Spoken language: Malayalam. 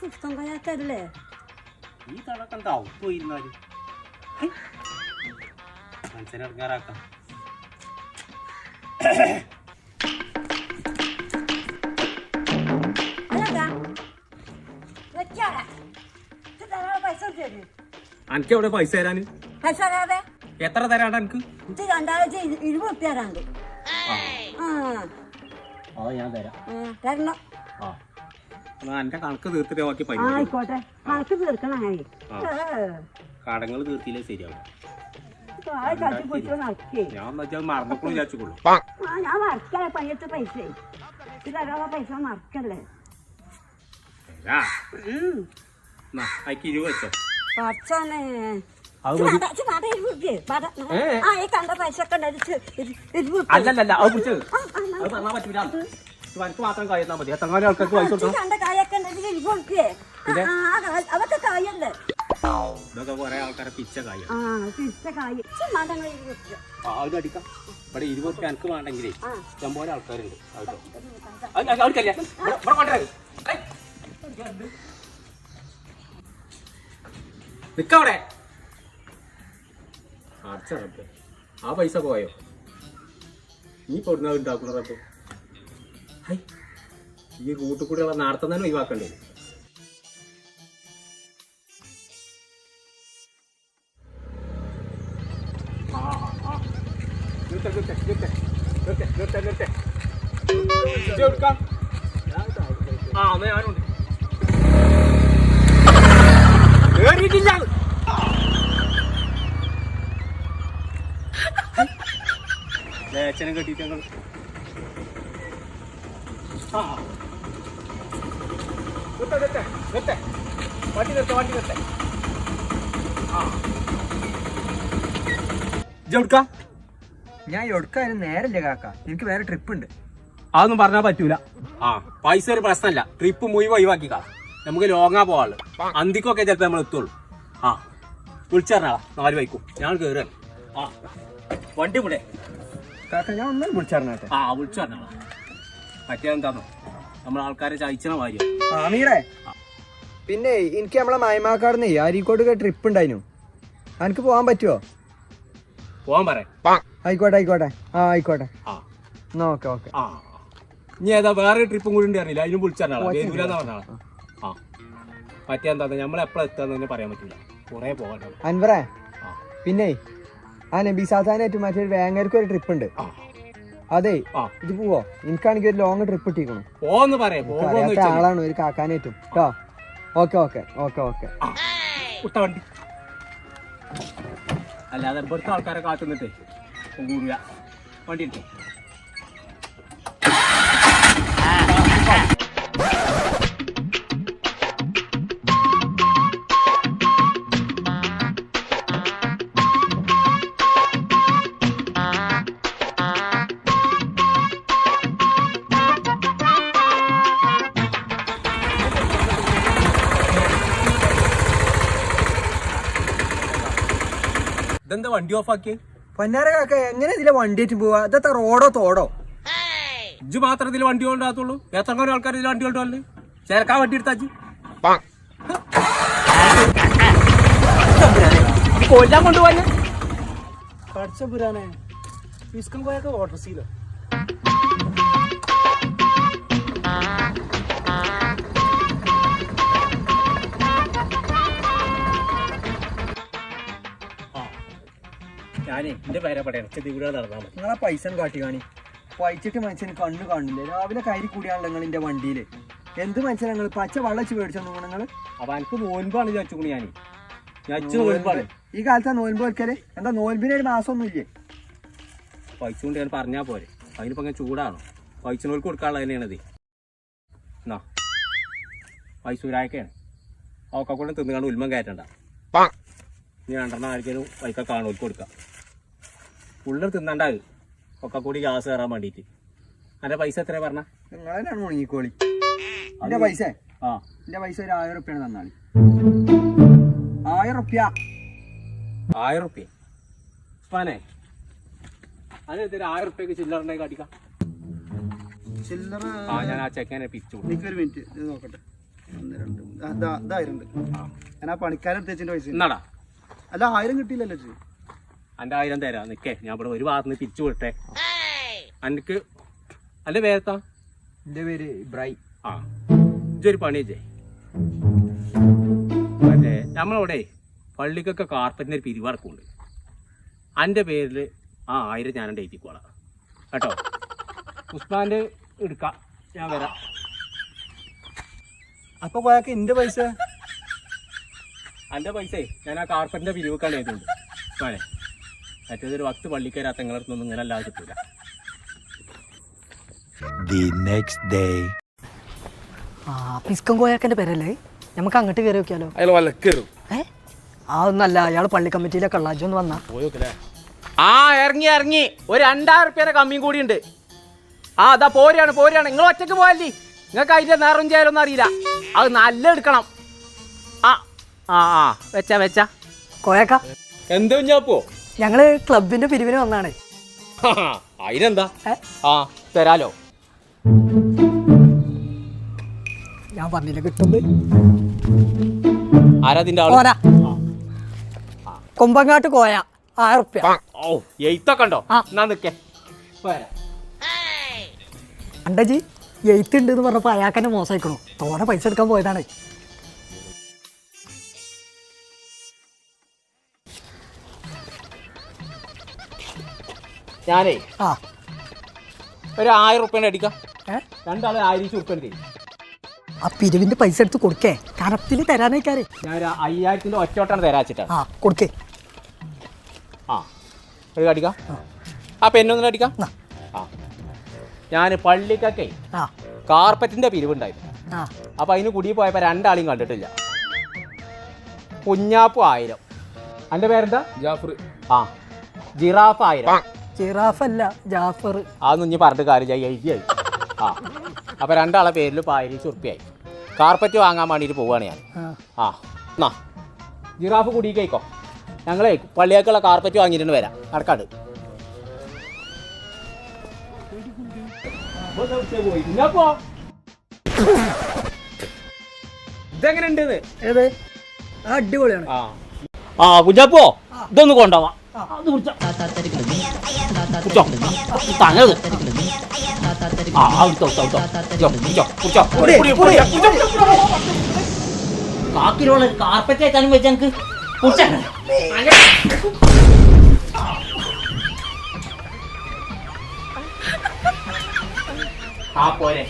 പുസ്തകം കയാക്കല്ലേ ഈ തടക്കം എന്താവും പോയിരുന്നാൽ മനുഷ്യനെ ഇറങ്ങാറാക്കാം. അനക്ക് എവിടെ പൈസ തരാന് പൈസ തരാതെ എത്ര തരാണ്ട് എനിക്ക് ഇത് രണ്ടാഴ്ച ഇരുപത് ഉറുപ്പ്യ തരാണ്ട് അത് ഞാൻ തരാം. തരണം. എന്റെ കണക്ക് തീർത്തിട്ട് ബാക്കി ആയിക്കോട്ടെ. കണക്ക് തീർക്കണം കടങ്ങൾ തീർത്തില്ലേ ശരിയാവും. ഞാൻ മറന്നപ്പോഴും വിചാരിച്ചുള്ളൂ ഞാൻ മറക്കല്ലേ പയ്യത്തെ പൈസ. ഇത് തരാനുള്ള പൈസ മറക്കല്ലേ. അല്ലല്ല അത് പിടിച്ചത് അത് പറഞ്ഞാൽ പറ്റൂല. എനിക്ക് മാത്രം കഴിയാൽ മതി. എത്രങ്ങാനും ആൾക്കാർക്ക് പൈസ കൊടുക്കണം. കായ്- അതൊക്കെ കായല്ലേ ഇതൊക്കെ കുറെ ആൾക്കാരെ പിച്ച ആ അത് അടിക്കാം. ഇവിടെ ഇരുപത് വേണ്ടെങ്കിലേ. ഇഷ്ടംപോലെ ആൾക്കാരുണ്ട്. നിക്കവിടെ പൈസ പോയോ? നീ കൊടുന്ന ഉണ്ടാക്കുന്ന റബ്ബ് ഈ കൂട്ടുകൂടിയുള്ള നടത്തുന്നതിന് തന്നെ ഒഴിവാക്കണ്ടേ? നിർത്ത നിർത്ത നിർത്ത നിർത്ത നിർത്ത നിർത്ത ഇജ്ജ് എവിടുക്കാ? ആ എന്നാ ഞാനുണ്ട് കേറിയിട്ടില്ല ലേച്ചനം കെട്ടിയിട്ട് ആ നിർത്ത നിർത്ത നിർത്ത വണ്ടി ആ ഇജ്ജ് എവിടുക്കാ ഞാൻ എടുക്കാനും നേരല്ല കാക്ക. എനിക്ക് വേറെ ട്രിപ്പ് ഉണ്ട്. അതൊന്നും പറഞ്ഞാൽ പറ്റൂല. ആ പൈസ ഒരു പ്രശ്നമല്ല ട്രിപ്പ് മുഴുവൻ ഒഴിവാക്കിക്കാ നമുക്ക് ലോങ്ങാ പോവാൾ അന്തിക്കൊക്കെ ചിലപ്പോ നമ്മൾ എത്തുള്ളൂ. ആ വിളിച്ചറിഞ്ഞാളാ. നാല് ബൈക്കും ഞാൻ കേറുക ആ വണ്ടി കൂടെ കാക്ക ഞാൻ ഒന്നും വിളിച്ചറിഞ്ഞാട്ടെ? ആ വിളിച്ചറിഞ്ഞാളാ. പറ്റിയെന്താന്നോ നമ്മൾ ആൾക്കാരെ ചായച്ചണ കാര്യം ആമീറേ പിന്നെ എനിക്ക് നമ്മളെ മായമാക്കാടുന്നേ അരീക്കോട്ട് ട്രിപ്പ് ഉണ്ടായിരുന്നു എനിക്ക് പോകാൻ പറ്റുമോ പോവാൻ പറയാം ആയിക്കോട്ടെ ആയിക്കോട്ടെ. ആ ആയിക്കോട്ടെ. ആ. എന്നാ ഓക്കെ ഓക്കെ. ആ. ഇനി ഏതാ വേറെ ട്രിപ്പും കൂടി ഉണ്ടായിരുന്നില്ല അതിനും വിളിച്ചറിഞ്ഞാളാ വരൂലെന്ന് പറഞ്ഞാളാ. ആ. പറ്റിയെന്താ നമ്മൾ എപ്പോഴാ എത്താന്ന് തന്നെ പറയാൻ പറ്റില്ല കുറേ പോകണ്ട അൻവറേ പിന്നെ ആ നബി സാധാനായിട്ട് മറ്റൊരു വേങ്ങർക്ക് ഒരു ട്രിപ്പ് ഉണ്ട് അതെ ഇത് പോവോ? എനിക്കാണെങ്കിൽ ഒരു ലോങ് ട്രിപ്പ് ഇട്ടിരിക്കണം പോന്ന് പറയാം. ആളാണ് ഒരു കാക്കാനേറ്റും കേട്ടോ ഓക്കെ ഓക്കെ ഓക്കെ ഓക്കെ. വണ്ടി. അല്ലാതെ ഇവിടുത്തെ ആൾക്കാരെ കാത്തുനിന്നിട്ടേ കൂടില്ല വണ്ടി എടുത്തു ഇതെന്താ വണ്ടി ഓഫ് ആക്കി പന്നാര കാക്ക എങ്ങനെ ഇതിലെ വണ്ടി ആയിട്ട് പോവാ? ഇതത്തെ റോഡോ തോടോ? ഇജ്ജ് മാത്രം ഇതിൽ വണ്ടി കൊണ്ടാകത്തുള്ളൂ എത്ര ആൾക്കാർ ഇതിൽ വണ്ടി കൊണ്ടുവല്ലേ ചേർക്കാൻ വണ്ടി എടുത്താച്ച് കൊല്ലാൻ കൊണ്ടുപോകാൻ പഠിച്ച പുരാനെ. വിസ്കം പോയൊക്കെ ഓർഡർ സീലോ ഞാനേ എന്റെ പേരെ പറയാം ഇവിടെ നടന്നാൽ മതി. നിങ്ങളെ പൈസ കാട്ടി കാണി. പൈസക്ക് മനുഷ്യന് കണ്ണു കാണുന്നില്ല? രാവിലെ കയറി കൂടിയാണല്ലോ നിങ്ങൾ എന്റെ വണ്ടിയിൽ. എന്ത് മനുഷ്യൻ നിങ്ങൾ? പച്ച വള്ളച്ച് മേടിച്ചു നിങ്ങൾ അപ്പൊ എനിക്ക് നോൻപാണ് ചോദിച്ചു ഞാൻ ഇച്ചു നോൻപാണ്. ഈ കാലത്ത് നോൻപ് വെക്കൽ എന്താ നോൻപിന് ഒരു മാസം ഒന്നും ഇല്ലേ? പൈസ കൊണ്ട് ഞാൻ പറഞ്ഞാൽ പോരെ. അതിനിപ്പോ അങ്ങനെ ചൂടാണോ? പൈസ നോൽക്ക് കൊടുക്കാനുള്ള തന്നെയാണത്. എന്നാ? പൈസ അവക്കെ കൊണ്ട് തിന്നുകാണ്ട് ഉൽമം കയറ്റണ്ട. ഇനി രണ്ടെണ്ണം ആർക്കേലും പൈസ കാണുമോ കൊടുക്കാം. ഉള്ളിൽ തിന്നണ്ടാവ് ഒക്കെ കൂടി ഗ്യാസ് കയറാൻ വേണ്ടിയിട്ട് അതിന്റെ പൈസ എത്ര പറഞ്ഞ? നിങ്ങൾ തന്നെയാണ് മുണങ്ങിക്കോളി എന്റെ പൈസ? ആ. എന്റെ പൈസ ഒരു ആയിരം റുപ്യാണ് തന്നാളി. ആയിരം റുപ്യ ആയിരം റുപ്യ ഉസ്മാനെ അതിന് ആയിരം റുപ്യക്ക് ചില്ലറുണ്ടെങ്കിൽ കാട്ടിക്കാം. ചില്ലറ ആ ഞാൻ ആ ചെക്കനെ പിരിച്ചു എനിക്കൊരു മിനിറ്റ് ഇത് നോക്കട്ടെ. ഒന്ന് രണ്ട് മൂന്ന്. ഇതായിരം ഞാൻ ആ പണിക്കാരൻ തേച്ചിന്റെ പൈസ. അല്ല ആയിരം കിട്ടിയില്ലല്ലോ അന്റെ ആയിരം തരാം. നിക്കേ. ഞാൻ ഇവിടെ ഒരു ഭാഗത്ത് നിന്ന് പിരിച്ചു വിട്ടെ അനക്ക് അന്റെ പേരെത്താ എന്റെ പേര് ഇബ്രാഹിം. ആ. ഇതൊരു പണി ചെയ്യേ. മറ്റേ നമ്മളവിടെ പള്ളിക്കൊക്കെ കാർപ്പറ്റിന് ഒരു പിരിവറക്കുണ്ട് അന്റെ പേരിൽ ആ ആയിരം ഞാൻ എഴുതിക്കോളാം കേട്ടോ? ഉസ്മാന്റെ എടുക്കാം. ഞാൻ വരാം. അപ്പൊ പോയാക്ക് എന്റെ പൈസ? അന്റെ പൈസ ഞാൻ ആ കാർപ്പറ്റിന്റെ പിരിവ് ചെയ്തുകൊണ്ട് ഉസ്മാനെ മറ്റേതൊരു വക്ത് പള്ളിക്കരാത്ത നിങ്ങളുടെ അടുത്തൊന്നും ഇങ്ങനെ അല്ലാതെ കിട്ടൂല. ദി നെക്സ്റ്റ് ഡേ ആ പിസ്കം കോയാക്കന്റെ പേരല്ലേ? നമുക്ക് അങ്ങോട്ട് കയറി നോക്കിയാലോ? അയാൾ വലക്കേറും. ഏ? ആ ഒന്നല്ല അയാൾ പള്ളി കമ്മിറ്റിയിലെ കള്ളാജി ഒന്ന് വന്നാ. ആ ഇറങ്ങി ഇറങ്ങി. ഒരു രണ്ടായിരം റുപ്യേടെ കമ്മിയും കൂടി ഉണ്ട്. ആ അതാ പോരാണ് പോരാണ്. നിങ്ങൾ ഒറ്റയ്ക്ക് പോയല്ലേ? നിങ്ങൾക്ക് അതിന്റെ നേരം ചെയ്യാലൊന്നും അറിയില്ല. അത് നല്ല എടുക്കണം. ആ ആ ആ. വെച്ചാ വെച്ചാ. കോയാക്ക? എന്താ ഞാപ്പോ ഞങ്ങൾ ക്ലബിന്റെ പിരിവിന് വന്നാണ്. അതിനെന്താ? ആ തരാലോ. ഞാൻ പറഞ്ഞില്ല കിട്ടുന്നത്? ആരാതിന്റെ ആൾ? കൊമ്പങ്ങാട്ട് കോയ ആയിരം റുപ്യ ഓ എയ്ത്തൊക്കെ ഉണ്ടോ? ആ. എന്നാ നിക്കേ. അണ്ടജി എയ്ത്ത് ഉണ്ട് എന്ന് പറഞ്ഞപ്പോ അയാൾക്കെന്നെ മോശമായിക്കണോ തോടെ പൈസ എടുക്കാൻ പോയതാണ്. ഞാനേ ആ. ഒരു ആയിരം റുപ്യേന്റെ അടിക്കാം. രണ്ടാളെ ആയിരത്തി ആയിരം റുപ്യന്റെ ആ പിരിവിന്റെ പൈസ എടുത്ത് കൊടുക്കേ. കറക്റ്റിൽ തരാനേക്കാരെ. ഞാൻ ഒരു അയ്യായിരത്തിന്റെ ഒറ്റോട്ടാണ് തരാച്ചിട്ടാ ആ കൊടുക്കേ. ആ ഒരു അടിക്കാം ആ. പെന്നൊന്നും അടിക്കാം. ആ. ഞാൻ പള്ളിക്കൊക്കെ ആ. കാർപ്പറ്റിന്റെ പിരിവുണ്ടായിരുന്നു. ആ. അപ്പൊ അതിന് കുടി പോയപ്പോ രണ്ടാളെയും കണ്ടിട്ടില്ല. കുഞ്ഞാപ്പു ആയിരം. അന്റെ പേരെന്താ? ജാഫർ. ആ ജിറാഫ് ആയിരം. ജിറാഫ് അല്ല ജാഫർ. അതൊന്നും ഇനി പറഞ്ഞിട്ട് കാര്യമില്ല. എഴുതിയായി ആ. അപ്പൊ രണ്ടാളെ പേരിൽ ആയിരം ഉറുപ്പിയായി കാർപ്പറ്റ് വാങ്ങാൻ വേണ്ടിയിട്ട് പോവുകയാണ് ഞാൻ. ആ. എന്നാ ജിറാഫ് കുടിയിക്കോ ഞങ്ങളെ പള്ളിയേക്കുള്ള കാർപ്പറ്റ് വാങ്ങിയിട്ടുണ്ട് വരാം. നടക്കാണ്ട്. ഇതെങ്ങനെ ഉണ്ട് ആ അടിപൊളിയാണ്. ആ. ആ കുഞ്ഞപ്പോ ഇതൊന്ന് കൊണ്ടുപോവാ. അത് കുടിച്ചോ. കുടിച്ചോ. ആ. കുടിച്ചോ, കുടിച്ചോ, കുടിച്ചോ. കുടി, കുടി, കുടി, കുടിച്ചോ. കാക്കിലുള്ള കാർപ്പറ്റ് ആയിട്ടാണ് വെച്ച് ഞങ്ങക്ക് കുടിച്ചാ ആ പോരെ